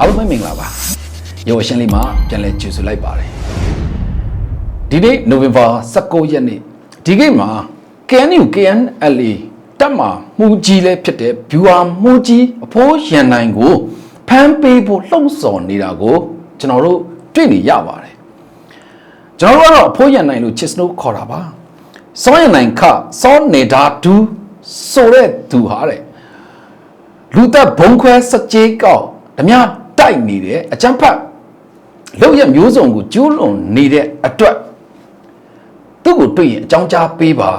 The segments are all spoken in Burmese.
အားလုံးပဲမင်္ဂလာပါရောရှင်းလေးမှာပြန်လဲကြိုဆိုလိုက်ပါတယ်ဒီနေ့နိုဝင်ဘာ19ရက်နေ့ဒီကိမှာ KNU KNLA တက်မှာမှုကြီးလဲဖြစ်တဲ့ viewer မှုကြီးအဖိုးရန်နိုင်ကိုဖမ်းပေးဖို့လှုံ့ဆော်နေတာကိုကျွန်တော်တို့တွေ့နေရပါတယ်ကျွန်တော်တို့ကတော့အဖိုးရန်နိုင်လို့ချစ်စနိုးခေါ်တာပါစောရန်နိုင်ခစောနေတာဒူဆိုတဲ့သူဟာတဲ့လူသက်ဘုံခွဲစကြေးကောက်ဓမြ တိုက်နေတဲ့အကြမ်းဖက်လောက်ရမျိုးစုံကိုကျူးလွန်နေတဲ့အတွက်သူ့ကိုတွေ့ရင်အကြောင်းကြားပေးပါ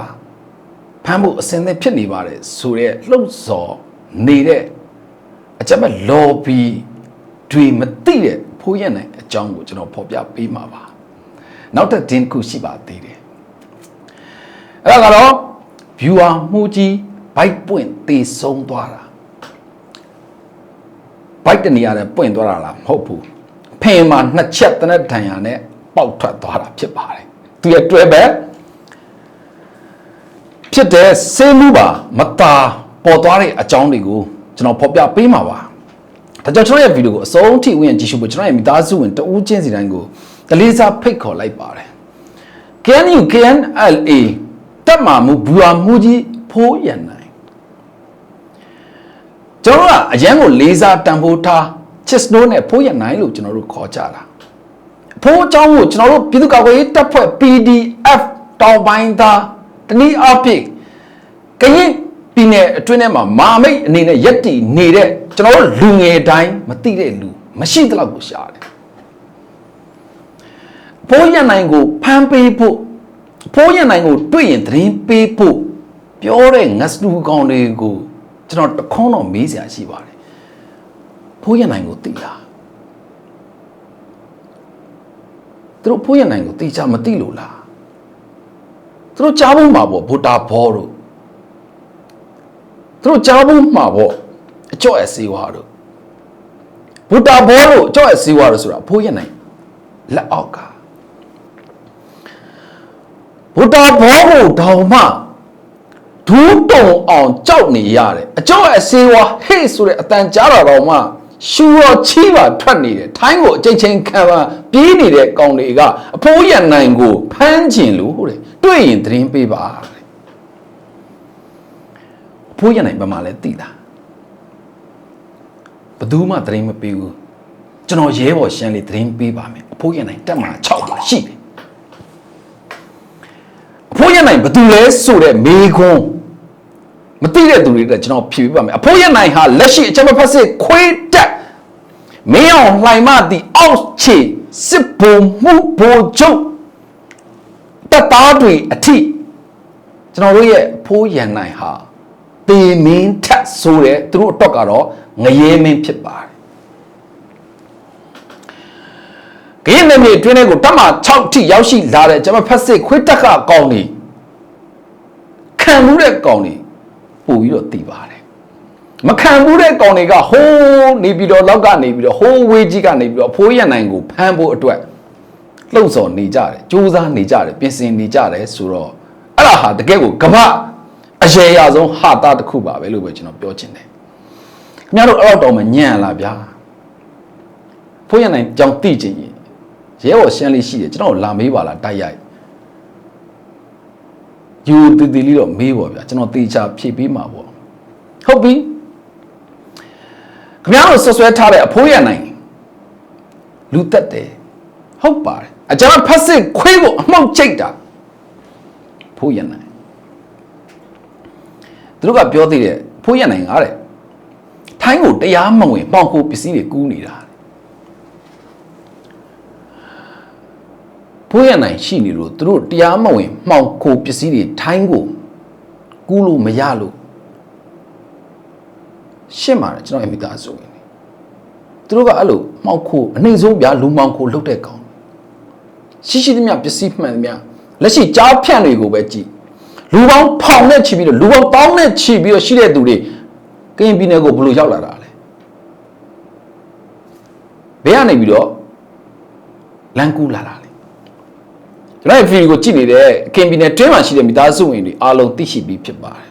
ဖမ်းဖို့အစင်သင့်ဖြစ်နေပါတယ်ဆိုတဲ့လှုပ်ဆော်နေတဲ့အကြမ်းဖက် lobby တွေမသိတဲ့ဖိုးရနိုင်အကြောင်းကိုကျွန်တော်ဖော်ပြပေးမှာပါနောက်ထပ်ဒင်းတစ်ခုရှိပါသေးတယ်အဲ့ဒါကတော့ viewer မှုကြီး bike ပွင့်တေဆုံးသွားတာ ဘိုက်တနေရာနဲ့ပွင့်သွားတာလားမဟုတ်ဘူးဖင်မှာနှစ်ချက်တနက်တန်ရာနဲ့ပေါက်ထွက်သွားတာဖြစ်ပါတယ်သူရဲ့တွဲပဲဖြစ်တဲ့ဆေးမှုပါမတာပေါ်သွားတဲ့အကြောင်းတွေကိုကျွန်တော်ဖော်ပြပေးမှာပါဒါကြောင့်ကျွန်တော်ရဲ့ဗီဒီယိုကိုအဆုံးထိဝင်ကြည့်ရှုဖို့ကျွန်တော်ရဲ့မိသားစုဝင်တဦးချင်းစီတိုင်းကိုတလေးစားဖိတ်ခေါ်လိုက်ပါတယ် KNU KNLA တက်မှာမူဘူဟာမူကြီးဖိုးရန်နိုင် ကျွန်တော်တို့ကအရန်ကိုလေးစားတန်ဖိုးထားချစ်စနိုးနဲ့ဖိုးရနိုင်လို့ကျွန်တော်တို့ခေါ်ကြတာအဖိုးအကြောင်းကိုကျွန်တော်တို့ပြည်သူ့ကာကွယ်ရေးတပ်ဖွဲ့ PDF တောင်ပိုင်းသားတနည်းအားဖြင့်ကရင်ပြည်နယ်အတွင်းထဲမှာမာမိတ်အနေနဲ့ရက်တည်နေတဲ့ကျွန်တော်တို့လူငယ်တိုင်းမသိတဲ့လူမရှိသလောက်ကိုရှာတယ်ဖိုးရနိုင်ကိုဖမ်းပေးဖို့ဖိုးရနိုင်ကိုတွေ့ရင်သတင်းပေးဖို့ပြောတဲ့ငတ်စတူကောင်တွေကို ကျွန်တော်တခွန်းတော့မေးစရာရှိပါတယ်ဖိုးရနိုင်ကိုသိလားသူတို့ဖိုးရနိုင်ကိုသိချာမသိလို့လားသူတို့ကြားဖို့မှာပေါ့ဗိုတာဘောတို့သူတို့ကြားဖို့မှာပေါ့အကျော့အစီဝါတို့ဗိုတာဘောတို့အကျော့အစီဝါတို့ဆိုတာဖိုးရနိုင်လက်အောက်ကဗိုတာဘောကိုတောင်မှ ဒူးတုံအောင်ကြောက်နေရတယ်အကျော်အစေဝါဟေ့ဆိုတဲ့အတန်ကြားတာတော့မှရှူရောချီးပါထွက်နေတယ်ထိုင်းကိုအချိန်ချင်းခံပါပြေးနေတဲ့ကောင်တွေကအဖိုးရနိုင်ကိုဖမ်းကျင်လို့တဲ့တွေ့ရင်သတင်းပေးပါတဲ့အဖိုးရနိုင်ဘာမှလည်းသိလားဘယ်သူမှသတင်းမပေးဘူးကျွန်တော်ရဲဘော်ရှမ်းလေးသတင်းပေးပါမယ်အဖိုးရနိုင်တက်မှာ6ပါရှိတယ်အဖိုးရနိုင်ဘယ်သူလဲဆိုတဲ့မေခွန်း မသိတဲ့သူတွေကကျွန်တော်ဖြေပြပါမယ်အဖိုးရနိုင်ဟာလက်ရှိအချက်မဖက်စစ်ခွေးတက်မင်းအောင်လှိုင်မသည့်အောက်ခြေစစ်ဘုံမှုဘိုလ်ချုပ်တပ်သားတွေအထိကျွန်တော်တို့ရဲ့အဖိုးရနိုင်ဟာတေမင်းထက်ဆိုတဲ့သူတို့အတွက်ကတော့ငရဲမင်းဖြစ်ပါတယ်ကရင်နယ်မြေအတွင်းထဲကိုတက်မ6ထိရောက်ရှိလာတဲ့ကျွန်မဖက်စစ်ခွေးတက်ကကောင်းနေခံမှုတဲ့ကောင်းနေ ပို့ပြီးတော့တည်ပါတယ်မခံမှုတဲ့ကောင်းတွေကဟိုးနေပြီးတော့လောက်ကနေပြီးတော့ဟိုးဝေးကြီးကနေပြီးတော့အဖိုးရနိုင်ကိုဖမ်းဖို့အတွက်လှုပ်ဆော်နေကြတယ်စူးစမ်းနေကြတယ်ပြင်ဆင်နေကြတယ်ဆိုတော့အဲ့ဒါဟာတကယ်ကိုကမ္ဘာအရေရာဆုံးဟာတာတစ်ခုပါပဲလို့ပဲကျွန်တော်ပြောချင်တယ်ခင်ဗျားတို့အဲ့တော့တော့မညံ့လားဗျာဖိုးရနိုင်ကြောင်တိချင်ရင်ရဲဘော်ရှမ်းလေးရှိတယ်ကျွန်တော်လာမေးပါလားတိုက်ရိုက် ယူတီတီလေးတော့မေးပါဗျာကျွန်တော်တေချာဖြည့်ပေးမှာပေါ့ဟုတ်ပြီခင်ဗျားတို့ဆွဆွဲထားတဲ့အဖိုးရနိုင်လူတက်တယ်ဟုတ်ပါတယ်အကျွန်တော်ဖက်စစ်ခွေးကိုအမှောက်ချိတ်တာဖိုးရနိုင်သူတို့ကပြောသေးတယ်ဖိုးရနိုင်ငါတဲ့ထိုင်းကိုတရားမဝင်ပေါင်ကိုပစ္စည်းတွေကူးနေတာ ဖိုးရနိုင်ရှိနေလို့သူတို့တရားမဝင်မှောင်ခိုပစ္စည်းတွေထိုင်းကိုကူးလို့မရလို့ရှင်းပါတယ်ကျွန်တော်အမိသားစုဝင်နေသူတို့ကအဲ့လိုမှောင်ခိုအနေဆုံးဗျာလူမှောင်ခိုလုပ်တဲ့ကောင်ရှိရှိသမျှပစ္စည်းမှန်သမျှလက်ရှိကြားဖြန့်တွေကိုပဲကြည့်လူပေါင်းဖောင်နဲ့ချီပြီးတော့လူပေါင်းတောင်းနဲ့ချီပြီးတော့ရှိတဲ့သူတွေကရင်ပြည်နယ်ကိုဘယ်လိုရောက်လာတာလဲဘယ်ကနေပြီးတော့လမ်းကူးလာတာလဲ ကျွန်တော်ရဲ့ဗီဒီယိုကိုကြည့်နေတဲ့ခင်ပြည်နယ်တွင်းမှာရှိတဲ့မိသားစုဝင်တွေအားလုံးသိရှိပြီးဖြစ်ပါတယ်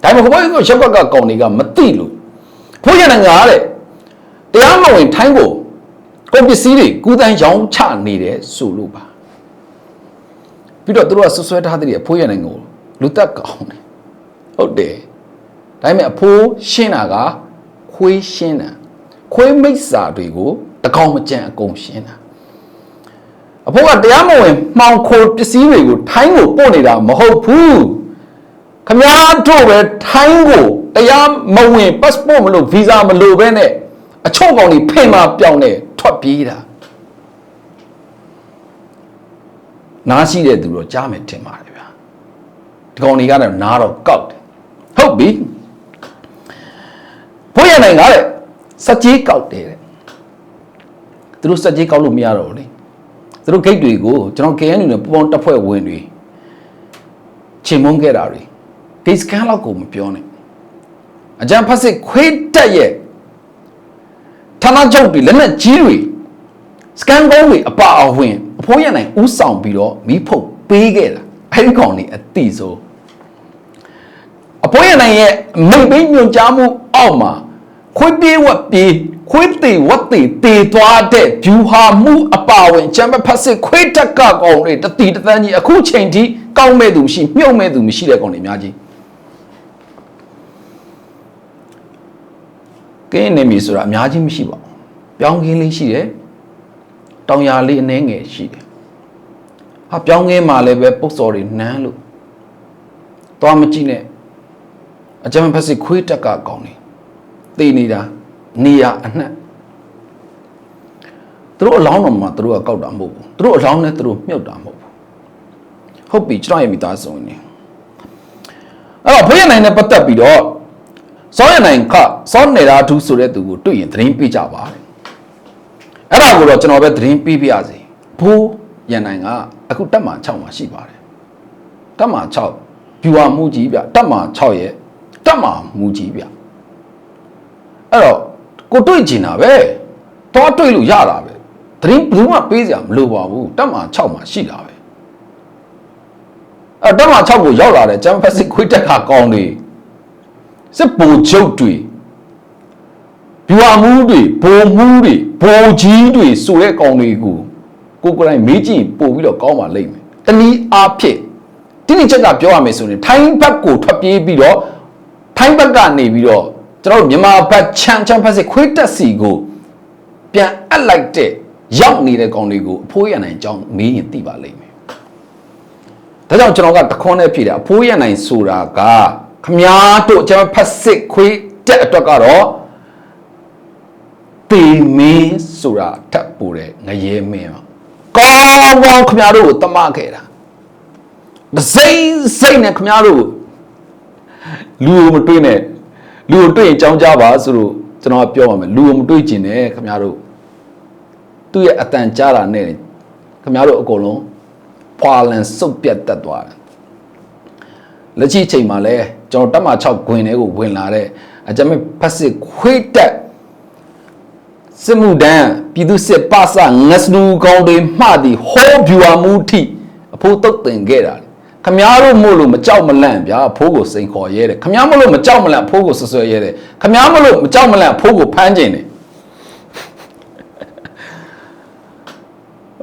။ဒါပေမဲ့ဘုရားကရက်ကွက်ကကောင်တွေကမသိလို့ဘုရားနိုင်ငံကတဲ့တရားမဝင်ထိုင်းကိုကုန်ပစ္စည်းတွေကူးတန်းရောင်းချနေတယ်ဆိုလို့ပါပြီးတော့သူတို့ကဆွဆွဲထားတဲ့အဖိုးရနိုင်ကိုလူတက်ကောင်းတယ်ဟုတ်တယ်ဒါပေမဲ့အဖိုးရှင်းတာကခွေးရှင်းတာခွေးမိစ္ဆာတွေကိုတကောင်မကြံအကုန်ရှင်းတာ အဖိုးကတရားမဝင်မှောင်ခိုပစ္စည်းတွေကိုထိုင်းကိုပို့နေတာမဟုတ်ဘူးခမားတို့ပဲထိုင်းကိုတရားမဝင် passport မလို့ visa မလို့ပဲနဲ့အချို့ကောင်တွေဖင်မာပြောင်းနေထွက်ပြေးတာနားရှိတဲ့သူတော့ကြားမယ်ထင်ပါတယ်ဗျာဒီကောင်တွေကတော့နားတော့ကောက်တယ်ဟုတ်ပြီဘိုးရနိုင်ကတဲ့စက်ကြီးကောက်တယ်တဲ့သူတို့စက်ကြီးကောက်လို့မရတော့ဘူးလေ သူတို့ဂိတ်တွေကိုကျွန်တော် KNU နဲ့ပူပေါင်းတပ်ဖွဲ့ဝင်တွေချိန်မုန်းခဲ့တာတွေဂိတ်စကန်လောက်ကိုမပြောနဲ့အကြံဖတ်စစ်ခွေးတက်ရဲ့ဌာနချုပ်တွေလက်နက်ကြီးတွေစကန်ကုန်းတွေအပါအဝင်အဖိုးရနိုင်ဥဆောင်ပြီးတော့မီးဖုတ်ပေးခဲ့တာအဲ့ဒီကောင်တွေအတိဆိုအဖိုးရနိုင်ရဲ့မိတ်ဘင်းညွန်ကြားမှုအောက်မှာခွေးပြေးဝက်ပြေး ခွေးတေဝက်တေတေသွားတဲ့ဖြူဟာမှုအပါအဝင်ချမ်းမဖတ်စစ်ခွေးတက်ကကောင်တွေတတိတသန်းကြီးအခုချိန်ထိကောင်းမဲ့သူမရှိမြုပ်မဲ့သူမရှိတဲ့ကောင်တွေအများကြီးကင်းနေပြီဆိုတာအများကြီးမရှိပါဘူးပြောင်းကင်းလေးရှိတယ်တောင်ရလေးအနှဲငယ်ရှိတယ်ဟာပြောင်းကင်းမှာလည်းပဲပုတ်စော်တွေနန်းလို့သွားမကြည့်နဲ့အကြမ်းဖက်စစ်ခွေးတက်ကကောင်းနေသိနေတာ နေရအနှက်သူတို့အလောင်းတော်မှာသူတို့ကကောက်တာမဟုတ်ဘူးသူတို့အလောင်းနဲ့သူတို့မြုပ်တာမဟုတ်ဘူးဟုတ်ပြီကျွန်တော်ရဲ့မိသားစုဝင်နေအဲ့တော့ဘုရားနိုင်နဲ့ပတ်သက်ပြီးတော့စောရနိုင်ခစောနေတာသူဆိုတဲ့သူကိုတွေ့ရင်သတင်းပေးကြပါတဲ့အဲ့ဒါကိုတော့ကျွန်တော်ပဲသတင်းပေးပြရစီဘိုးရန်နိုင်ကအခုတက်မှာ6မှာရှိပါတယ်တက်မှာ6ဖြူဝမှုကြီးဗျတက်မှာ6ရဲ့တက်မှာမူကြီးဗျအဲ့တော့ ကိုတွေ့ကျင်တာပဲတော့တွေ့လို့ရတာပဲသတင်းဘယ်သူမှပေးစရာမလိုပါဘူးတက်မှာ6မှာရှိတာပဲအဲ့တက်မှာ6ကိုရောက်လာတဲ့ဂျမ်ဖက်စစ်ခွေးတက်ကကောင်းတွေစစ်ပူချုပ်တွေဗျူဟာမူးတွေဘိုလ်မူးတွေဘိုလ်ကြီးတွေဆိုတဲ့ကောင်တွေကိုကိုကိုယ်တိုင်မေးကြည့်ပို့ပြီးတော့ကောင်းပါလိမ့်မယ်တနည်းအားဖြင့်တိတိကျကျပြောရမယ်ဆိုရင်ထိုင်းဘက်ကိုထွက်ပြေးပြီးတော့ထိုင်းဘက်ကနေပြီးတော့ ကျွန်တော်တို့မြန်မာဘက်ချမ်းချမ်းဖက်စစ်ခွေးတက်စီကိုပြန်အပ်လိုက်တဲ့ရောက်နေတဲ့ကောင်တွေကိုအဖိုးရနိုင်အကြောင်းမေးရင်သိပါလိမ့်မယ်ဒါကြောင့်ကျွန်တော်ကတခွန်းနဲ့ဖြေတယ်အဖိုးရနိုင်ဆိုတာကခမားတို့ကျွန်တော်ဖက်စစ်ခွေးတက်အတွက်ကတော့တေမင်းဆိုတာထပ်ပူတယ်ငရဲမင်းပါကောင်းကောင်းခမားတို့ကိုတမခဲ့တာဒစိမ့်စိမ့်နဲ့ခမားတို့လူကိုမတွေးနဲ့ လူကိုတွေ့ရင်ကြောင်းကြပါဆိုလို့ကျွန်တော်ကပြောပါမယ်လူကိုမတွေးကျင်နဲ့ခမားတို့သူ့ရဲ့အတန်ကြားတာနဲ့ခမားတို့အကုန်လုံးဖွာလန်စုပ်ပြတ်တက်သွားတယ်လက်ရှိချိန်မှာလဲကျွန်တော်တက်မ6ခွင်တွေကိုဝင်လာတဲ့အကြမ်းဖက်စစ်ခွေးတက်စစ်မှုတန်းပြည်သူစစ်ပစငစလူကောင်းတွေမှသည်ဟောဗျူဟာမူထိအဖိုးတုတ်တင်ခဲ့တာ ခမားတို့မို့လို့မကြောက်မလန့်ဗျာအဖိုးကိုစိန်ခေါ်ရဲတယ်ခမားမလို့မကြောက်မလန့်အဖိုးကိုဆွဆွဲရဲတယ်ခမားမလို့မကြောက်မလန့်အဖိုးကိုဖမ်းကျင်တယ်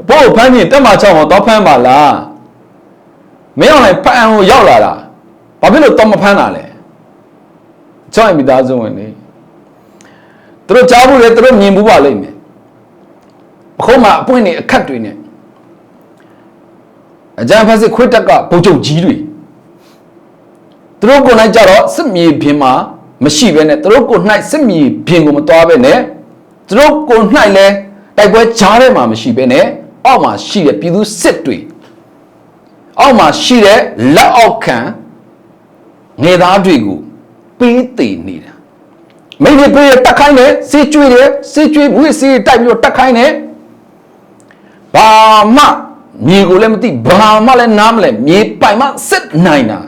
ဘို့ဖမ်းကျင်တက်မှာချောင်းတော့ဖမ်းပါလားမင်းအောင်လိုက်ဖမ်းကိုရောက်လာတာဘာဖြစ်လို့တော့မဖမ်းတာလဲကျောင်းမိသားစုဝင်နေသူတို့ကြားဘူးလေသူတို့မြင်ဘူးပါလိမ့်မယ်အခုမှအပွင့်နေအခက်တွေနဲ့ အကြံဖက်စစ်ခွေးတက်ကဗိုလ်ချုပ်ကြီးတွေသူတို့ကိုယ်၌ကြတော့စစ်မြေပြင်မှာမရှိဘဲနဲ့သူတို့ကိုယ်၌စစ်မြေပြင်ကိုမတွားဘဲနဲ့သူတို့ကိုယ်၌လည်းတိုက်ပွဲကြားထဲမှာမရှိဘဲနဲ့အောက်မှာရှိတဲ့ပြည်သူစစ်တွေအောက်မှာရှိတဲ့လက်အောက်ခံငယ်သားတွေကိုပေးတည်နေတာမိတွေပေးတက်ခိုင်းတယ်စေးကျွေးတယ်စေးကျွေးဘူးစေးတိုက်ပြီးတော့တက်ခိုင်းတယ်ဘာမှ မြေကိုလည်းမသိဘာမှလည်းနားမလဲမြေပိုင်မှစစ်နိုင်တာ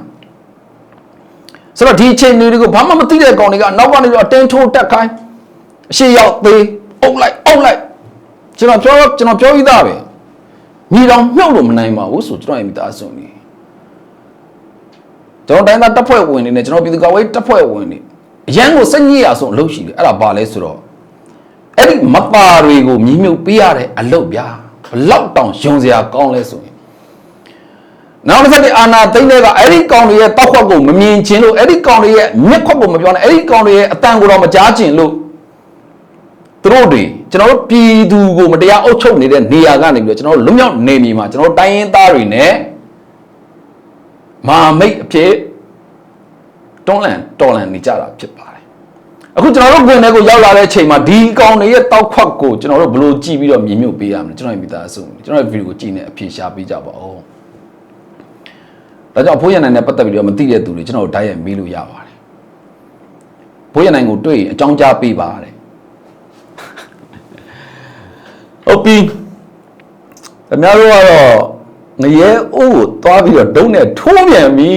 ဆိုတော့ဒီအချိန်တွေကိုဘာမှမသိတဲ့ကောင်တွေကနောက်ကနေတော့အတင်းထိုးတက်ခိုင်းအရှိရောက်သေးအုပ်လိုက်အုပ်လိုက်ကျွန်တော်ပြောကျွန်တော်ပြောပြီးသားပဲမြေတော်မြုပ်လို့မနိုင်ပါဘူးဆိုကျွန်တော်ရဲ့မိသားစုနေကျွန်တော်တိုင်းသားတပ်ဖွဲ့ဝင်နေနဲ့ကျွန်တော်ပြည်သူ့ကာကွယ်တပ်ဖွဲ့ဝင်နေအရန်ကိုစက်ညစ်ရဆုံးအလုပ်ရှိတယ်အဲ့ဒါဘာလဲဆိုတော့အဲ့ဒီမပါတွေကိုမြည်မြုပ်ပေးရတဲ့အလုပ်ဗျာဘ လောက်တောင်ယုံစရာကောင်းလဲဆိုရင်နောက်တစ်ချက်အာနာသိမ့်တဲ့ကအဲ့ဒီကောင်တွေရဲ့တောက်ခွက်ကိုမမြင်ချင်းလို့အဲ့ဒီကောင်တွေရဲ့မျက်ခွက်ကိုမပြောနဲ့အဲ့ဒီကောင်တွေရဲ့အတန်ကိုတော့မကြားချင်လို့သူတို့တွေကျွန်တော်တို့ပြည်သူကိုမတရားအုပ်ချုပ်နေတဲ့နေရာကနေပြီးတော့ကျွန်တော်တို့လွတ်မြောက်နေမြေမှာကျွန်တော်တို့တိုင်းရင်းသားတွေနဲ့မာမိတ်အဖြစ်တွန်းလန်တော်လန်နေကြတာဖြစ်ပါတယ် အခုကျွန်တော်တို့ကွင်ထဲကိုရောက်လာတဲ့အချိန်မှာဒီကောင်တွေရဲ့တောက်ခွက်ကိုကျွန်တော်တို့ဘယ်လိုကြည့်ပြီးတော့မြင်မြုပ်ပေးရမလဲကျွန်တော်ရဲ့မိသားစုကျွန်တော်ရဲ့ဗီဒီယိုကိုကြည့်နေအဖြေရှာပေးကြပါဦးဒါကြောင့်ဖိုးရနိုင်နဲ့ပတ်သက်ပြီးတော့မသိတဲ့သူတွေကျွန်တော်တို့ဓာတ်ရိုက်မေးလို့ရပါတယ်ဖိုးရနိုင်ကိုတွေ့ရင်အကြောင်းကြားပေးပါတဲ့ဟုတ်ပြီခင်ဗျားတို့ကတော့ငရဲအိုးကိုသွားပြီးတော့ဒုံးနဲ့ထိုးပြန်ပြီ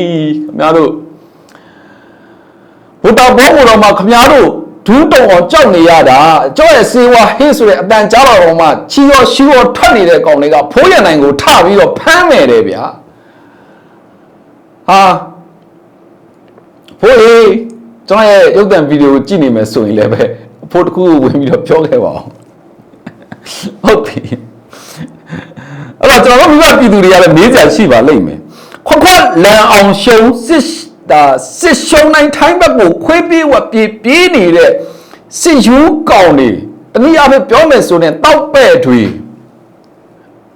ခင်ဗျားတို့ ဘုဒ္ဓဘောကိုတော့မှခင်ဗျားတို့ဒူးတုံအောင်ကြောက်နေရတာကြောက်ရဲ့စေဝါဟေးဆိုတဲ့အတန်ကြားတော်မှချီရောရှူရောထွက်နေတဲ့ကောင်တွေကဖိုးရနိုင်ကိုထပြီးတော့ဖမ်းမယ်တယ်ဗျာဟာဖိုးလေကျွန်တော်ရဲ့ရုပ်သံဗီဒီယိုကြည့်နေမယ်ဆိုရင်လည်းပဲအဖိုးတစ်ခုကိုဝင်ပြီးတော့ပြောခဲ့ပါအောင်ဟုတ်ပြီအဲ့တော့ကျွန်တော်တို့မိဘပြည်သူတွေကလည်းမေးကြရှိပါလိမ့်မယ်ခွက်ခွက်လန်အောင်ရှုံစစ် ဒါစစ်ရှုံနိုင်ထိုင်းဘက်ကိုခွေးပြေးဝပြေးပြေးနေတဲ့စစ်ယူကောင်တွေတနည်းအားဖြင့်ပြောမယ်ဆိုရင်တောက်ပဲ့တွေ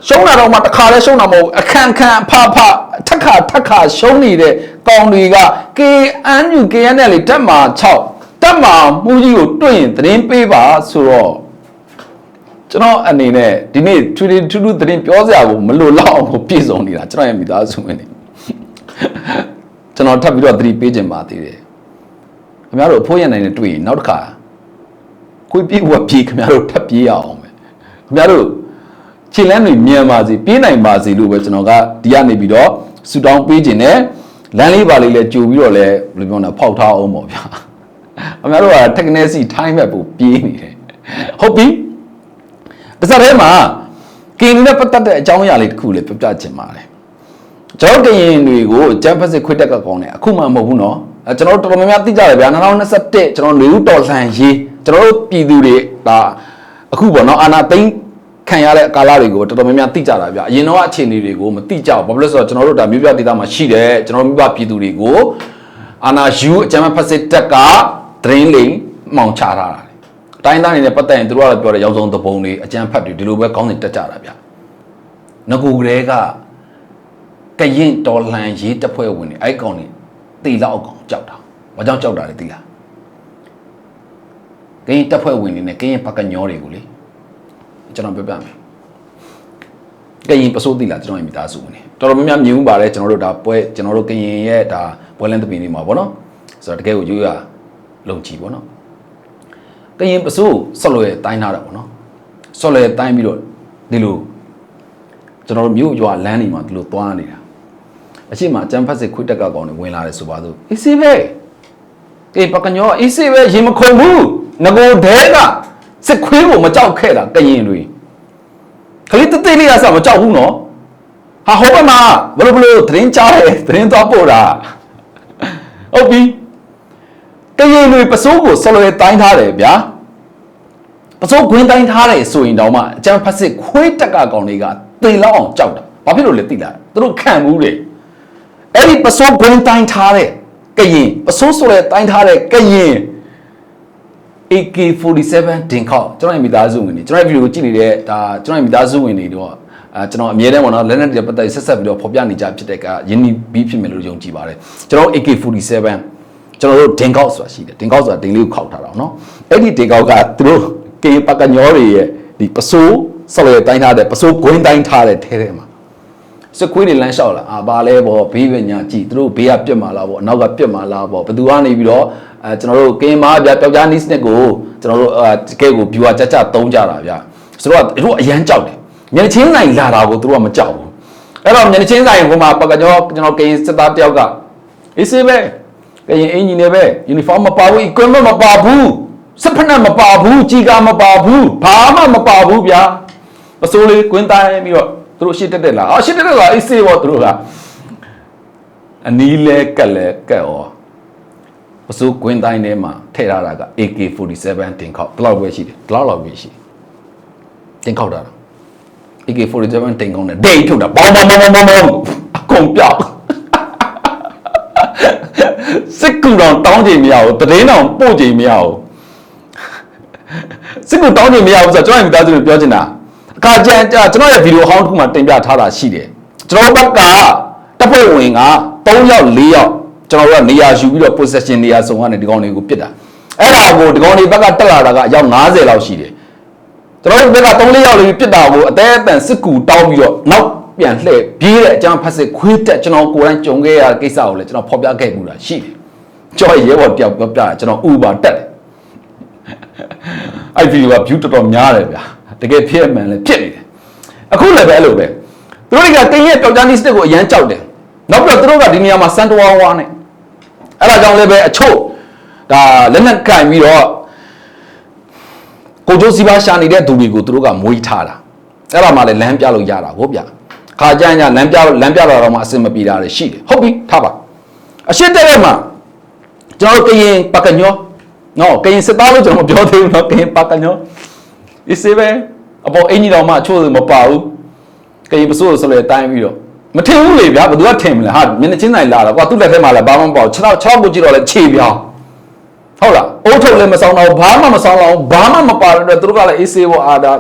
ရှုံးတာတော့မှတစ်ခါလဲရှုံးတာမဟုတ်ဘူးအခန့်ခန့်ဖဖထက်ခါထက်ခါရှုံးနေတဲ့ကောင်တွေက KNU KNL တက်မှာ6တက်မှာမှုကြီးကိုတွေ့ရင်သတင်းပေးပါဆိုတော့ကျွန်တော်အနေနဲ့ဒီနေ့ထူးထူးထူးသတင်းပြောစရာကိုမလိုလောက်အောင်ကိုပြည့်စုံနေတာကျွန်တော်ရဲ့မိသားစုဝင်နေ ကျွန်တော်ထပ်ပြီးတော့သတိပေးခြင်းပါသေးတယ်ခင်ဗျားတို့အဖိုးရနိုင်နဲ့တွေ့ရင်နောက်တစ်ခါခွေးပြေးဝက်ပြေးခင်ဗျားတို့ထပ်ပြေးရအောင်ပဲခင်ဗျားတို့ခြေလမ်းတွေမြန်ပါစေပြေးနိုင်ပါစေလို့ပဲကျွန်တော်ကဒီကနေပြီးတော့ဆူတောင်းပေးခြင်းနဲ့လမ်းလေးပါလေးလဲကြိုပြီးတော့လဲဘယ်လိုပြောလဲဖောက်ထားအောင်ပေါ့ဗျာခင်ဗျားတို့က technology time map ကိုပြေးနေတယ်ဟုတ်ပြီတစ်ဆက်တည်းမှာကင်နဲ့ပတ်သက်တဲ့အကြောင်းအရာလေးတစ်ခုလေးပြပြချင်ပါတယ် ကျွန်တော်ကရင်တွေကိုဂျမ်ဖက်စစ်ခွစ်တက်ကကောင်းတယ်အခုမှမဟုတ်ဘူးနော်ကျွန်တော်တော်တော်များများသိကြတယ်ဗျာ2021ကျွန်တော်နေဦးတော်လှန်ရေးကျွန်တော်တို့ပြည်သူတွေဒါအခုပေါ့နော်အာနာသိန်းခံရတဲ့ကာလတွေကိုတော်တော်များများသိကြတာဗျအရင်တော့အခြေအနေတွေကိုမသိကြဘူးဘာဖြစ်လို့ဆိုတော့ကျွန်တော်တို့ဒါမြို့ပြဒေသမှာရှိတယ်ကျွန်တော်မြို့ပြပြည်သူတွေကိုအာနာယူအကြမ်းဖက်စစ်တပ်ကဒရင်းလိမ်မောင်ချထားတာတိုင်းသားအနေနဲ့ပတ်သက်ရင်တို့ကတော့ပြောတယ်ရောက်ဆုံးသဘုံတွေအကြမ်းဖက်တွေဒီလိုပဲခေါင်းစဉ်တက်ကြတာဗျငကူကလေးက ကရင်တော်လှန်ရေးတပ်ဖွဲ့ဝင်တွေအဲ့ကောင်တွေတေလောက်အကောင်ကြောက်တာဘာကြောင့်ကြောက်တာလဲသိလားကရင်တပ်ဖွဲ့ဝင်တွေနဲ့ကရင်ဘက်ကညောတွေကိုလေကျွန်တော်ပြောပြမယ်ကရင်ပစိုးသိလားကျွန်တော်ရဲ့မိသားစုဝင်တွေတော်တော်များများမြင်မှုပါတယ်ကျွန်တော်တို့ဒါပွဲကျွန်တော်တို့ကရင်ရဲ့ဒါပွဲလန်းတပင်းနေမှာဗောနော်ဆိုတော့တကယ်ကိုရိုးရလုံချီဗောနော်ကရင်ပစိုးဆော့လွယ်တိုင်းထားတာပေါ့နော်ဆော့လွယ်တိုင်းပြီးတော့ဒီလိုကျွန်တော်တို့မြို့ရွာလမ်းတွေမှာဒီလိုသွားနေတာ အရှိမကျန်းဖတ်စစ်ခွေးတက်ကကောင်တွေဝင်လာတယ်ဆိုပါစို့အေးစေးပဲအေးပကညောအေးစေးပဲရင်မခုန်ဘူးငကိုဒဲကစစ်ခွေးကိုမကြောက်ခဲ့တာကရင်တွေခလေးတသိလေးကစမကြောက်ဘူးနော်ဟာဟောကမှာဘလို့ဘလို့သတင်းကြားတယ်သတင်းသွားပို့တာဟုတ်ပြီတရေတွေပစိုးကိုဆလွယ်တိုင်းထားတယ်ဗျာပစိုးခွင်းတိုင်းထားတယ်ဆိုရင်တော့မှအကျန်းဖတ်စစ်ခွေးတက်ကကောင်တွေကသေလောက်အောင်ကြောက်တာဘာဖြစ်လို့လဲသိလားသူတို့ခံဘူးလေ အဲ့ဒီပစိုးခွင်းတိုင်းထားတဲ့ကရင်ပစိုးဆိုလဲတိုင်းထားတဲ့ကရင် AK47 တင်ခေါက်ကျွန်တော်ရဲ့မိသားစုဝင်တွေကျွန်တော်ရဲ့ဗီဒီယိုကိုကြည့်နေတဲ့ဒါကျွန်တော်ရဲ့မိသားစုဝင်တွေတော့အဲကျွန်တော်အမြဲတမ်းပေါ့နော်လက်နက်တွေပတ်သက်ဆက်ဆက်ပြီးတော့ဖော်ပြနေကြဖြစ်တဲ့ကယင်းနီဘီဖြစ်မယ်လို့ယုံကြည်ပါတယ်ကျွန်တော် AK47 ကျွန်တော်တို့ဒင်ကောက်ဆိုတာရှိတယ်ဒင်ကောက်ဆိုတာဒင်လေးကိုခောက်ထားတာเนาะအဲ့ဒီဒင်ကောက်ကသူတို့ကေပကညောတွေရဲ့ဒီပစိုးဆော်ရတိုင်းထားတဲ့ပစိုးဂွင်းတိုင်းထားတဲ့ထဲထဲမှာ စကွေးတွေလမ်းလျှောက်လာအာဘာလဲပေါ့ဘေးပညာကြည့်သူတို့ဘေးကပြက်မှာလားပေါ့အနောက်ကပြက်မှာလားပေါ့ဘသူကနေပြီးတော့အဲကျွန်တော်တို့ကင်းမားဗျာပျောက်ကြားနီးစနစ်ကိုကျွန်တော်တို့အဲတကယ်ကို viewer ကြကြသုံးကြတာဗျာဆိုတော့သူတို့အရန်ကြောက်တယ်မျက်ချင်းနိုင်လာတာကိုသူတို့ကမကြောက်ဘူးအဲ့တော့မျက်ချင်းဆိုင်ဟိုမှာပကညောကျွန်တော်ကင်းစစ်သားတယောက်ကအေးစေးပဲကရင်အင်ဂျင်နေပဲ uniform မပါဘူး equipment မပါဘူးစဖက်နဲ့မပါဘူးကြီးကားမပါဘူးဘာမှမပါဘူးဗျာပစိုးလေးကွင်းတိုင်းပြီးတော့ သူတို့ရှစ်တက်တက်လာအော်ရှစ်တက်တက်လာအေးစေးပေါ့သူတို့ကအနီးလဲကက်လဲကက်ဩပစိုးကွင်းတိုင်းထဲမှာထည့်ထားတာက AK47 တင်ခေါက်ဒီလောက်ပဲရှိတယ်ဒီလောက်လောက်ပဲရှိတင်ခေါက်တာ AK47 တင်ခေါက်နဲ့ဒိတ်ထုတ်တာဘောင်းဘောင်းဘောင်းဘောင်းဘောင်းအကုန်ပြောက်စစ်ကူတော့တောင်းကြည့်မရဘူးတည်င်းတော့ပို့ကြည့်မရဘူးစစ်ကူတောင်းကြည့်မရဘူးဆိုတော့ကျွန်တော်မိသားစုတွေပြောချင်တာ အခါကျန်ကျွန်တော်ရဲ့ဗီဒီယိုဟောင်းတစ်ခုမှာတင်ပြထားတာရှိတယ်ကျွန်တော်ဘက်ကတပ်ဖွဲ့ဝင်က3ယောက်4ယောက်ကျွန်တော်တို့ကနေရာယူပြီးတော့ possession နေရာစုံကနေဒီကောင်တွေကိုပစ်တာအဲ့ဒါကိုဒီကောင်တွေဘက်ကတက်လာတာကအယောက်90လောက်ရှိတယ်ကျွန်တော်တို့ဘက်က3 4ယောက်လေးပစ်တာကိုအသေးအတန်စစ်ကူတောင်းပြီးတော့နောက်ပြန်လှည့်ပြေးတဲ့အကြောင်းဖက်စစ်ခွေးတက်ကျွန်တော်ကိုယ်တိုင်ကြုံခဲ့ရတဲ့ကိစ္စကိုလည်းကျွန်တော်ဖော်ပြခဲ့မှုတာရှိတယ်ကြော်ရဲဘော်တယောက်ပြောပြတာကျွန်တော် Uber တက်တယ်အဲ့ဒီဗီဒီယိုက view တော်တော်များတယ်ဗျာ တကယ်ဖြစ်မှန်လည်းဖြစ်နေတယ်အခုလည်းပဲအဲ့လိုပဲသူတို့တွေကတင်းရဲ့ပျောက်ကြားနည်းစတစ်ကိုအရန်ကြောက်တယ်နောက်ပြီးတော့သူတို့ကဒီနေရာမှာစန်တဝါဝါနဲ့အဲ့ဒါကြောင့်လည်းပဲအချို့ဒါလက်နက်ကင်ပြီးတော့ကိုကျိုးစီပါရှာနေတဲ့သူတွေကိုသူတို့ကမွေးထားတာအဲ့ဒါမှလည်းလမ်းပြလို့ရတာဟုတ်ဗျခါကြမ်းကြလမ်းပြလမ်းပြတော့တော့မှအစင်မပြေတာလည်းရှိတယ်ဟုတ်ပြီထားပါအရှိတဲ့တဲ့မှာကျွန်တော်ကရင်ပကညောနော်ကရင်စစ်သားလို့ကျွန်တော်မပြောသေးဘူးနော်ကရင်ပကညော အစ်စေပဲအပေါ်အင်ကြီးတော်မှအချို့မပါဘူးကရင်ပစိုးဆိုလဲတိုင်းပြီးတော့မထင်ဘူးလေဗျာဘယ်သူကထင်မလဲဟာမျက်နှာချင်းနိုင်လာတာကွာသူ့လက်ထဲမှာလည်းဘာမှမပေါ့6 6ကိုကြည့်တော့လဲခြေပြောင်းဟုတ်လားအိုးထုတ်လည်းမဆောင်တော့ဘာမှမဆောင်တော့ဘာမှမပါတော့သူတို့ကလည်းအေးဆေးဘောအာဒါ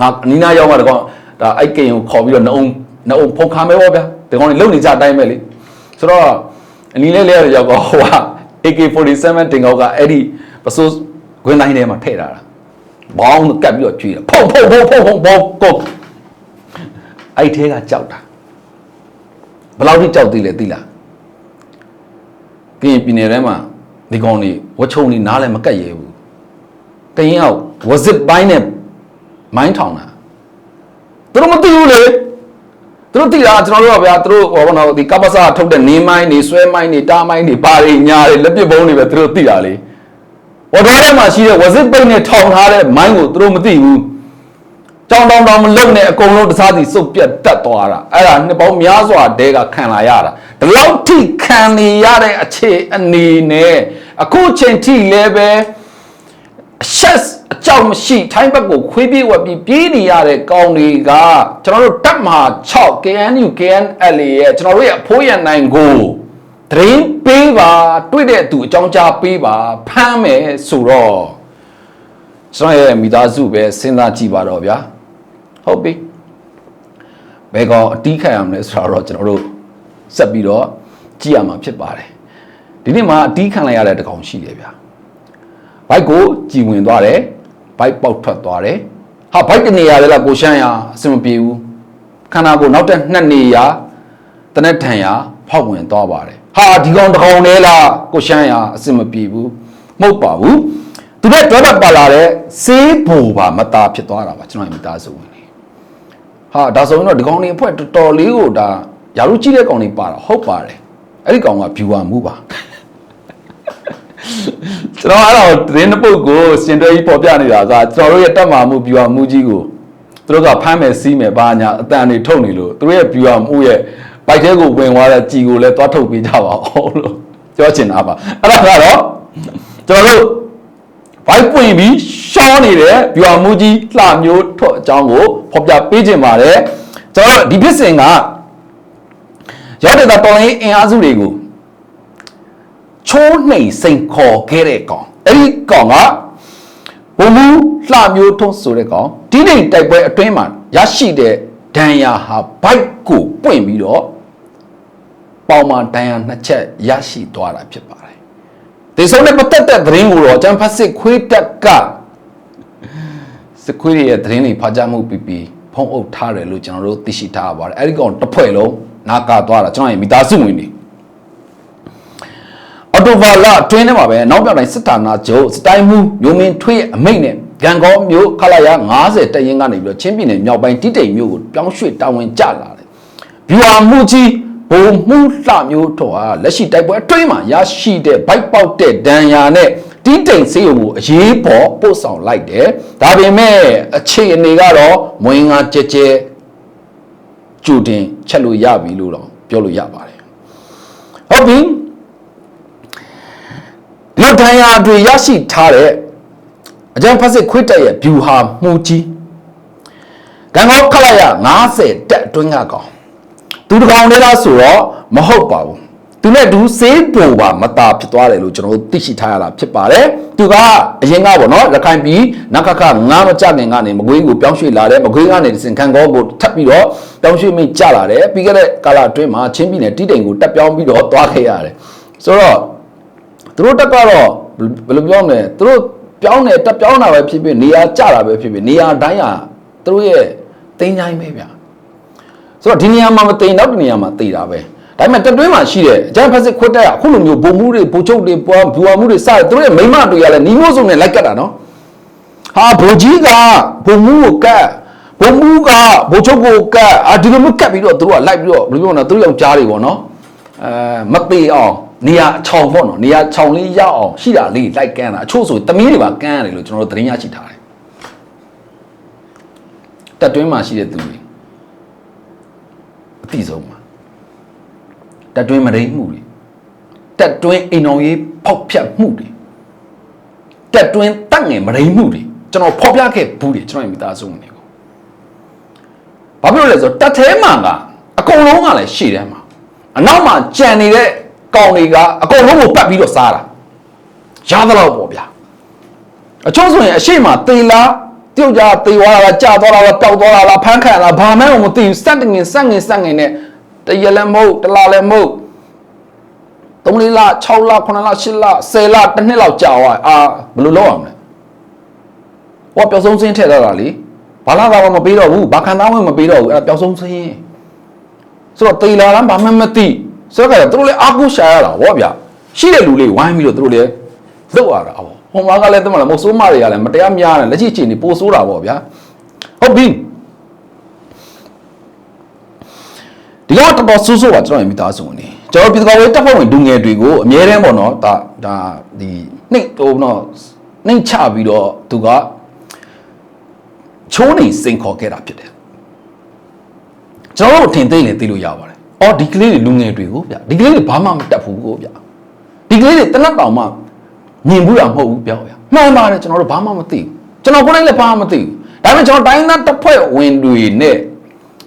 ငါနီးနာရောက်မှတကောင်ဒါအိုက်ကင်ကိုခေါ်ပြီးတော့နှုံနှုံဖုန်ခါမဲပေါ့ဗျာဒီကောင်တွေလုံနေကြအတိုင်းပဲလေဆိုတော့အနီးလေးလေးရရောက်တော့ဟိုက AK47 တင်ကောက်ကအဲ့ဒီပစိုးခွင်းတိုင်းထဲမှာထည့်ထားတာ ဘောင်းကပ်ပြီးတော့ကျွေးတာဖုန်ဖုန်ဖုန်ဖုန်ဖုန်ဘောကိုအဲ့ထဲကကြောက်တာဘယ်လောက်ထိကြောက်သေးလဲသိလားကရင်ပြည်နယ်ထဲမှာဒီကောင်တွေဝချုံတွေနားလည်းမကတ်ရဲဘူးကရင်အောင်ဝဇစ်ပိုင်းနဲ့မိုင်းထောင်တာသူတို့မသိဘူးလေသူတို့သိတာကျွန်တော်တို့ကဗျာသူတို့ဟောဘောနော်ဒီကပ္ပစာထုတ်တဲ့နေမိုင်းတွေဆွဲမိုင်းတွေတားမိုင်းတွေပါတွေညာတွေလက်ပစ်ပုံးတွေပဲသူတို့သိတာလေ ဝတော်ထဲမှာရှိတဲ့ဝဇစ်ပိတ်နဲ့ထောင်ထားတဲ့မိုင်းကိုသူတို့မသိဘူးကြောင်တောင်တောင်မလုံနဲ့အကုန်လုံးတစားစီစုပ်ပြတ်တက်သွားတာအဲ့ဒါနှစ်ပေါင်းများစွာတဲကခံလာရတာဒီလောက်ထိခံနေရတဲ့အခြေအနေနဲ့အခုချိန်ထိလည်းပဲအဆက်အကြောက်မရှိထိုင်းဘက်ကိုခွေးပြေးဝက်ပြီးပြေးနေရတဲ့ကောင်းတွေကကျွန်တော်တို့တပ်မဟာ6 KNU KNL ရဲ့ကျွန်တော်တို့ရဲ့အဖိုးရနိုင်ကို ဒရင်ပေးပါတွေ့တဲ့သူအကြောင်းကြားပေးပါဖမ်းမယ်ဆိုတော့ကျွန်တော်ရဲ့မိသားစုပဲစဉ်းစားကြည့်ပါတော့ဗျာဟုတ်ပြီဘယ်ကောင်အတီးခံရမလဲဆိုတော့ကျွန်တော်တို့ဆက်ပြီးတော့ကြည့်ရမှာဖြစ်ပါတယ်ဒီနေ့မှာအတီးခံလိုက်ရတဲ့တကောင်ရှိတယ်ဗျာဘိုက်ကိုကြည်ဝင်သွားတယ်ဘိုက်ပေါက်ထွက်သွားတယ်ဟာဘိုက်တနေရလဲလားကိုရှမ်းရအဆင်မပြေဘူးခန္ဓာကိုယ်နောက်တဲ့နှစ်နေရတနက်ထန်ရဖောက်ဝင်သွားပါတယ် ဟာဒီကောင်တကောင်လဲလားကိုရှမ်းရအဆင်မပြေဘူးမဟုတ်ပါဘူးသူနဲ့တွဲပတ်ပါလာတဲ့ဆေးဘူပါမသားဖြစ်သွားတာပါကျွန်တော်မိသားစုဝင်နေဟာဒါဆိုရင်တော့ဒီကောင်နေအဖွဲ့တော်တော်လေးကိုဒါရာလူကြီးတဲ့ကောင်တွေပါတာဟုတ်ပါတယ်အဲ့ဒီကောင်က viewer မှုပါကျွန်တော်အဲ့တော့သတင်းတစ်ပုဒ်ကိုစင်တွဲကြီးပေါ်ပြနေတာကကျွန်တော်တို့ရဲ့တက်မာမှု viewer မှုကြီးကိုသူတို့ကဖမ်းမယ်စီးမယ်ဘာညာအတန်တွေထုတ်နေလို့သူတို့ရဲ့ viewer မှုရဲ့ ဘိုက်ထဲကိုဝင်သွားတဲ့ကြည်ကိုလည်းသွားထုတ်ပေးကြပါအောင်လို့ပြောချင်တာပါအဲ့ဒါကတော့ကျွန်တော်တို့ဘိုက်ပွင့်ပြီးရှောင်းနေတဲ့ viewer မှုကြီးလှမျိုးထွက်အကြောင်းကိုဖော်ပြပေးခြင်းပါတယ်ကျွန်တော်တို့ဒီဖြစ်စဉ်ကရောက်တဲ့တော်လိုင်းအင်အားစုတွေကိုချိုးနှိမ်စိန်ခေါ်ခဲ့တဲ့ကောင်အဲ့ဒီကောင်ကဘုံမူလှမျိုးထုံးဆိုတဲ့ကောင်ဒီနေ့တိုက်ပွဲအတွင်းမှာရရှိတဲ့ဒဏ်ရာဟာဘိုက်ကိုပွင့်ပြီးတော့ ပေါင်မာဒဏ်ရာနှစ်ချက်ရရှိသွားတာဖြစ်ပါတယ်ဒီဆုံးနဲ့ပတ်သက်တဲ့သတင်းကိုတော့ကျန်ဖတ်စစ်ခွေးတက်ကစစ်ခွေးရဲ့သတင်းတွေဖားကြမှုပြီးပြီးဖုံးအုပ်ထားတယ်လို့ကျွန်တော်တို့သိရှိထားပါတယ်အဲ့ဒီကောင်တစ်ဖွဲ့လုံးနာကာသွားတာကျွန်တော်ရဲ့မိသားစုဝင်တွေအော်တိုဗာလာတွင်းထဲမှာပဲနောက်ပြောင်တိုင်းစစ်တာနာချုပ်စတိုင်းမှုမျိုးမင်းထွေးအမိတ်နဲ့ဂန်ကောမျိုးခလာရ90တရင်ကနေပြီးတော့ချင်းပြည်နယ်မြောက်ပိုင်းတိတိမ်မျိုးကိုပြောင်းရွှေ့တာဝန်ကျလာတယ်။ဗျူဟာမှုကြီး ဘုံမှုလှမျိုးတော်ဟာလက်ရှိတိုက်ပွဲအတွင်းမှာရရှိတဲ့ဘိုက်ပေါက်တဲ့ဒဏ်ရာနဲ့တိတိမ်စေးရုံကိုအရေးပေါ်ပို့ဆောင်လိုက်တယ်။ဒါပေမဲ့အခြေအနေကတော့မွေးငါကြဲကြဲကျူတင်ချက်လို့ရပြီလို့တော့ပြောလို့ရပါတယ်။ဟုတ်ပြီ။ဒဒီလိုဒဏ်ရာတွေရရှိထားတဲ့အကြံဖက်စစ်ခွေးတက်ရဲ့ဗျူဟာမှုကြီးကံကောခလိုက်ရ90တက်အတွင်းကကောင် သူတကောင်လေးလားဆိုတော့မဟုတ်ပါဘူးသူနဲ့ဒူစေးပူပါမตาဖြစ်သွားတယ်လို့ကျွန်တော်တို့သိရှိထားရတာဖြစ်ပါတယ်သူကအရင်ကပေါ့နော်ရခိုင်ပြည်နခခငားမကြခင်ကနေမကွေးကိုပြောင်းရွှေ့လာတယ်မကွေးကနေစင်ခံကောကိုထပ်ပြီးတော့ပြောင်းရွှေ့မိကြလာတယ်ပြီးခဲ့တဲ့ကာလအတွင်းမှာချင်းပြည်နယ်တိတိန်ကိုတက်ပြောင်းပြီးတော့သွားခဲ့ရတယ်ဆိုတော့သူတို့တက်ကတော့ဘယ်လိုပြောမလဲသူတို့ပြောင်းတယ်တက်ပြောင်းတာပဲဖြစ်ဖြစ်နေရာကျတာပဲဖြစ်ဖြစ်နေရာတိုင်းဟာသူတို့ရဲ့တင်းချိုင်းပဲဗျာ ဆိုတော့ဒီနေရာမှာမသိရင်နောက်တစ်နေရာမှာသိတာပဲဒါပေမဲ့တက်တွင်းမှာရှိတဲ့အကျန်းဖက်စစ်ခွတ်တက်အခုလိုမျိုးဘုံမှုတွေဘုံချုပ်တွေပွားဘူဝမှုတွေစတယ်သူတို့ရဲ့မိမတွေရလဲနီးမိုးစုံနဲ့လိုက်ကတ်တာနော်ဟာဘိုကြီးကဘုံမှုကိုကတ်ဘုံမှုကဘုံချုပ်ကိုကတ်အာဒီလိုမျိုးကတ်ပြီးတော့သူတို့ကလိုက်ပြီးတော့ဘယ်လိုပြောမလဲသူတို့ယောက်ျားတွေပေါ့နော်အဲမသေးအောင်နေရာအချောင်ပေါ့နော်နေရာချောင်လေးရအောင်ရှိတာလေးလိုက်ကန်းတာအချို့ဆိုသမီးတွေပါကန်းရတယ်လို့ကျွန်တော်တို့သတင်းရရှိထားတယ်တက်တွင်းမှာရှိတဲ့သူတွေ အတိဆုံးမှာတက်တွင်းမရိမှုတွေတက်တွင်းအိမ်တော်ရေးဖောက်ဖြတ်မှုတွေတက်တွင်းတတ်ငယ်မရိမှုတွေကျွန်တော်ဖော်ပြခဲ့ဘူးတွေကျွန်တော်ရဲ့မိသားစုဝင်တွေကိုဘာဖြစ်လို့လဲဆိုတော့တက်သေးမှာကအကုန်လုံးကလည်းရှေ့ထဲမှာအနောက်မှာကြံနေတဲ့ကောင်တွေကအကုန်လုံးကိုပတ်ပြီးတော့စားတာရသလောက်ပေါ့ဗျာအချို့ဆိုရင်အရှိမတေလား တယောက်ကြတေသွားတာလားကြာသွားတာလားပျောက်သွားတာလားဖမ်းခံတာလားဘာမှမသိဘူးစက်တငင်စက်ငင်စက်ငင်နဲ့တရလည်းမဟုတ်တလားလည်းမဟုတ်3လ6လ9လ10လ10လတစ်နှစ်လောက်ကြာသွားအာဘယ်လိုလုပ်အောင်လဲဟောပျောက်ဆုံးစင်းထည့်ထားတာလေဘာလာသာမပေးတော့ဘူးဘာခံသားဝင်မပေးတော့ဘူးအဲ့ဒါပျောက်ဆုံးစင်းဆိုတော့တေလာလားဘာမှမသိဆိုတော့သူတို့လည်းအာကုရှာရတာဗောဗျာရှိတဲ့လူလေးဝိုင်းပြီးတော့သူတို့လည်းလုပ်ရတာဗော ဟိုမှာကလည်းတမလားမဆိုးမတွေကလည်းမတရားများတယ်လက်ရှိချိန်နေပိုဆိုးတာဗောဗျာဟုတ်ပြီဒီတော့တော်တော်ဆူဆူပါကျွန်တော်ရဲ့မိသားစုဝင်နေကျွန်တော်ပြည်တော်ဝေးတပ်ဖွဲ့ဝင်ဒူငယ်တွေကိုအမြဲတမ်းပေါ့နော်ဒါဒါဒီနှိတ်ဟိုနော်နှိတ်ချပြီးတော့သူကချိုးနေစိန်ခေါ်ခဲ့တာဖြစ်တယ်ကျွန်တော်တို့ထင်သိနေသိလို့ရပါတယ်။အော်ဒီကလေးတွေလူငယ်တွေကိုဗျဒီကလေးတွေဘာမှမတတ်ဘူးကိုဗျဒီကလေးတွေတနတ်တောင်မှ မြင်ဘူးတာမဟုတ်ဘူးပြောဗျမှန်ပါတယ်ကျွန်တော်တို့ဘာမှမသိဘူးကျွန်တော်ကိုယ်တိုင်လည်းဘာမှမသိဘူးဒါပေမဲ့ကျွန်တော်တိုင်းသားတစ်ဖွဲ့ဝင်တွေနဲ့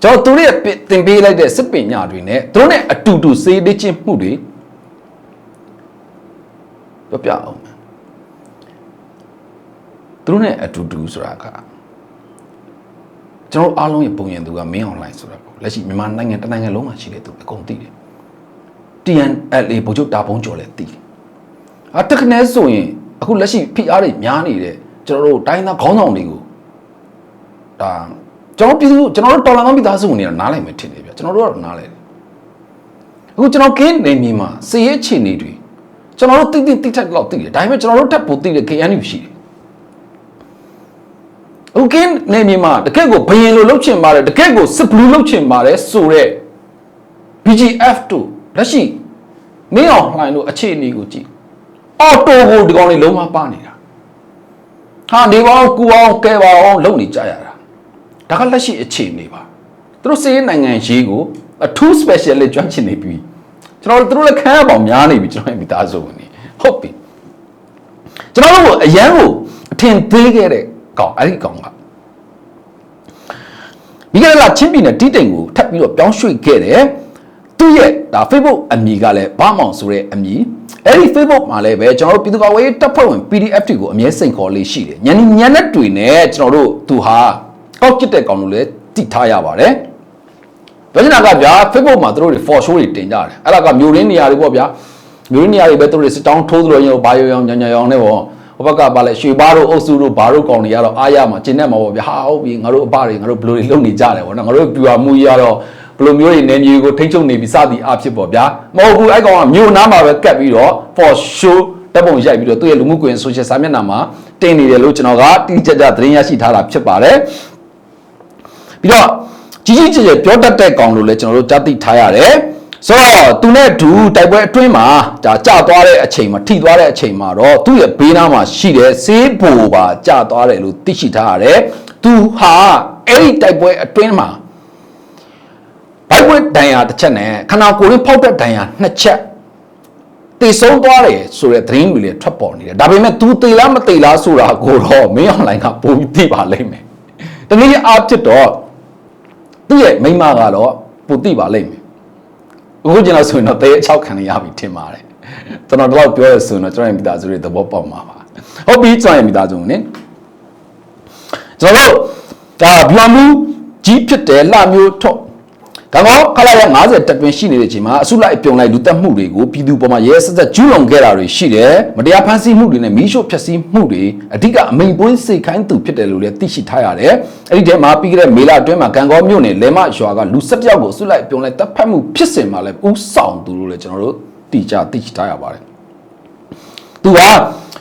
ကျွန်တော်သူတို့ရဲ့သင်ပေးလိုက်တဲ့စစ်ပညာတွေနဲ့သူတို့နဲ့အတူတူစေးလေ့ကျင့်မှုတွေပြောပြအောင်မယ်သူတို့နဲ့အတူတူဆိုတာကကျွန်တော်အားလုံးရဲ့ပုံရင်သူကမင်းအွန်လိုင်းဆိုတာပေါ့လက်ရှိမြန်မာနိုင်ငံတစ်နိုင်ငံလုံးမှာရှိတဲ့သူအကုန်သိတယ် TNLA ဗိုလ်ချုပ်တာပုံကျော်လည်းသိတယ် အတက္ကနဲဆိုရင်အခုလက်ရှိဖိအားတွေများနေတဲ့ကျွန်တော်တို့တိုင်းသားခေါင်းဆောင်တွေကိုဒါကျွန်တော်ပြည်သူကျွန်တော်တို့တော်လန်ကောင်းပြည်သားစုဝင်တွေကနားလည်မယ်ထင်တယ်ဗျကျွန်တော်တို့ကတော့နားလည်တယ်အခုကျွန်တော်ကင်းနေမြေမှာစည်ရဲအခြေအနေတွေကျွန်တော်တို့တိတိတိထက်တော့တိတယ်ဒါပေမဲ့ကျွန်တော်တို့တက်ဖို့တိတယ် KNU ရှိတယ်အခုကင်းနေမြေမှာတကယ့်ကိုဘယင်လိုလှုပ်ချင်ပါတယ်တကယ့်ကိုစစ်ဘလူးလှုပ်ချင်ပါတယ်ဆိုတော့ BGF2 လက်ရှိမင်းအောင်လှိုင်တို့အခြေအနေကိုကြည့် အော်တိုကိုဒီကောင်လေးလုံးဝပါနေတာဟာဒီဘောင်ကူအောင်ကဲပါအောင်လုပ်နေကြရတာဒါကလက်ရှိအခြေအနေပါသူတို့စေးနိုင်ငံရေးကိုအထူး special လေးကျွမ်းကျင်နေပြီကျွန်တော်တို့သူတို့လည်းခန်းအောင်များနေပြီကျွန်တော်ရဲ့မိသားစုဝင်နေဟုတ်ပြီကျွန်တော်တို့အရန်ကိုအထင်သေးခဲ့တဲ့ကောင်အဲ့ဒီကောင်ကဒီကနေ့လာချင်းပြည်နယ်တီးတိမ်ကိုထပ်ပြီးတော့ပြောင်းရွှေ့ခဲ့တယ် သူ့ရဲ့ဒါ Facebook အမည်ကလည်းဘာမောင်ဆိုတဲ့အမည်အဲ့ဒီ Facebook မှာလည်းပဲကျွန်တော်တို့ပြည်သူ့ကာကွယ်ရေးတပ်ဖွဲ့ဝင် PDF တွေကိုအမြဲစိန်ခေါ်လေးရှိတယ်ညနေညနေတွေနဲ့ကျွန်တော်တို့သူဟာကောက်ကျစ်တဲ့ကောင်လို့လည်းတည်ထားရပါတယ်ပြောချင်တာကဗျာ Facebook မှာသူတို့တွေ for show တွေတင်ကြတယ်အဲ့ဒါကမျိုးရင်းနေရာတွေပေါ့ဗျာမျိုးရင်းနေရာတွေပဲသူတို့တွေစစ်တောင်းထိုးသလိုရောဘာရောရောညညရောင်နဲ့ပေါ့ဟိုဘက်ကပါလဲရွှေဘားတို့အုပ်စုတို့ဘာတို့ကောင်တွေကတော့အားရမှာကျင်တဲ့မှာပေါ့ဗျာဟာဟုတ်ပြီငါတို့အပတွေငါတို့ဘလိုတွေလုပ်နေကြတယ်ပေါ့နော်ငါတို့ပြူဟာမှုကြီးကတော့ ဘလိုမျိုးတွေနေမျိုးကိုထိမ့်ချုပ်နေပြီစသည်အဖြစ်ပေါ့ဗျာမဟုတ်ဘူးအဲ့ကောင်ကမြို့နားမှာပဲကတ်ပြီးတော့ for show တပ်ပုံရိုက်ပြီးတော့သူ့ရဲ့လူမှုကွန်ရက် social စာမျက်နှာမှာတင်နေတယ်လို့ကျွန်တော်ကတိကျကျသတင်းရရှိထားတာဖြစ်ပါတယ်ပြီးတော့ကြီးကြီးကျယ်ကျယ်ပြောတတ်တဲ့ကောင်လို့လည်းကျွန်တော်တို့ကြားသိထားရတယ်ဆိုတော့သူနဲ့ဒူတိုက်ပွဲအတွင်းမှာဒါကြာသွားတဲ့အချိန်မှာထိသွားတဲ့အချိန်မှာတော့သူ့ရဲ့ဘေးနားမှာရှိတဲ့ဆေးဘူပါကြာသွားတယ်လို့သိရှိထားရတယ်သူဟာအဲ့ဒီတိုက်ပွဲအတွင်းမှာ ဘိုက်ပွဲဒဏ်ရာတစ်ချက်နဲ့ခနာကိုရင်းဖောက်တဲ့ဒဏ်ရာနှစ်ချက်တေဆုံးသွားတယ်ဆိုတဲ့သတင်းတွေလည်းထွက်ပေါ်နေတယ်ဒါပေမဲ့ तू တေလားမတေလားဆိုတာကိုတော့မင်းအွန်လိုင်းကပိုပြီးသိပါလိမ့်မယ်တနည်းအားဖြင့်တော့သူ့ရဲ့မိန်းမကတော့ပိုသိပါလိမ့်မယ်အခုကျွန်တော်ဆိုရင်တော့တေးအချောက်ခံရပြီထင်ပါတယ်ကျွန်တော်တော့ပြောရဆိုရင်တော့ကျွန်တော်ရဲ့မိသားစုတွေသဘောပေါက်မှာပါဟုတ်ပြီကျွန်တော်ရဲ့မိသားစုနဲ့ကျွန်တော်တို့ဒါဘီယံမူကြီးဖြစ်တယ်လှမျိုးထုတ် ကံကောခလာရ50တက်တွင်ရှိနေတဲ့အချိန်မှာအစုလိုက်အပြုံလိုက်လူတက်မှုတွေကိုပြည်သူပေါ်မှာရဲစက်စက်ကျူးလွန်ခဲ့တာတွေရှိတယ်မတရားဖန်ဆီးမှုတွေနဲ့မီးရှို့ဖျက်ဆီးမှုတွေအဓိကအမိန်ပွင့်စိတ်ခိုင်းသူဖြစ်တယ်လို့လည်းသိရှိထားရတယ်အဲ့ဒီထဲမှာပြီးခဲ့တဲ့မေလအတွင်းမှာကံကောမြို့နယ်လဲမရွာကလူ17ယောက်ကိုအစုလိုက်အပြုံလိုက်တပ်ဖက်မှုဖြစ်စဉ်မှာလည်းဥဆောင်သူလို့လည်းကျွန်တော်တို့သိကြသိရှိထားရပါတယ်သူက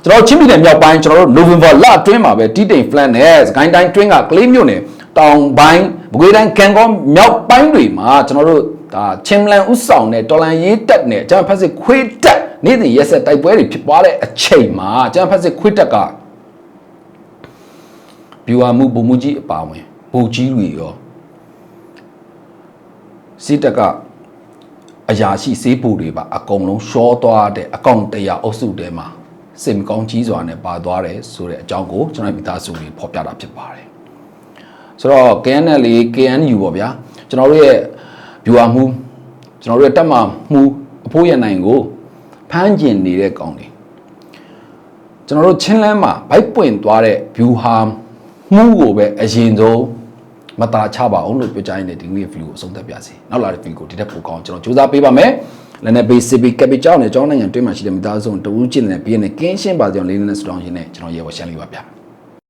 ကျွန်တော်ချင်းပြည်နယ်မြောက်ပိုင်းကျွန်တော်တို့ November လအတွင်းမှာပဲတီးတိမ် flan နဲ့စကိုင်းတိုင်းတွင်းကကလေးမြို့နယ် တောင်ပိုင်းဘကွေးတိုင်းကံကောမြောက်ပိုင်းတွေမှာကျွန်တော်တို့ဒါချင်းလန်ဥဆောင်နဲ့တော်လန်ရေးတက်နဲ့ကျွန်တော်ဖက်စစ်ခွေးတက်နေ့စဉ်ရက်ဆက်တိုက်ပွဲတွေဖြစ်ပွားတဲ့အချိန်မှာကျွန်တော်ဖက်စစ်ခွေးတက်ကဗျူဟာမှုပုံမှုကြီးအပါဝင်ဘူကြီးတွေရောစစ်တပ်ကအရာရှိစေးပူတွေပါအကုန်လုံးရှောသွားတဲ့အကောင့်တရားအုပ်စုထဲမှာစင်ကောင်းကြီးစွာနဲ့ပါသွားတယ်ဆိုတဲ့အကြောင်းကိုကျွန်တော်မိသားစုတွေဖော်ပြတာဖြစ်ပါတယ် ဆိုတော့ KNL လေး KNU ပေါ့ဗျာကျွန်တော်တို့ရဲ့ viewer မှုကျွန်တော်တို့ရဲ့တက်မှမှုအဖိုးရနိုင်ကိုဖမ်းကျင်နေတဲ့ကောင်းတွေကျွန်တော်တို့ချင်းလန်းမှာဘိုက်ပွင့်သွားတဲ့ viewer မှုကိုပဲအရင်ဆုံးမตาချပါအောင်လို့ပြောကြရင်လည်းဒီနေ့ view ကိုအဆုံးသတ်ပြစီနောက်လာတဲ့ view ကိုဒီတက်ပိုကောင်းကျွန်တော်စူးစမ်းပေးပါမယ်လည်းနဲ့ basic capital နဲ့ကျောင်းနိုင်ငံတွင်းမှာရှိတဲ့မိသားစုတူးကျင်တဲ့ဘီးနဲ့ကင်းရှင်းပါကြောင်းလေးနဲ့စတောင်းရှင်နဲ့ကျွန်တော်ရေဝရှမ်းလေးပါဗျာ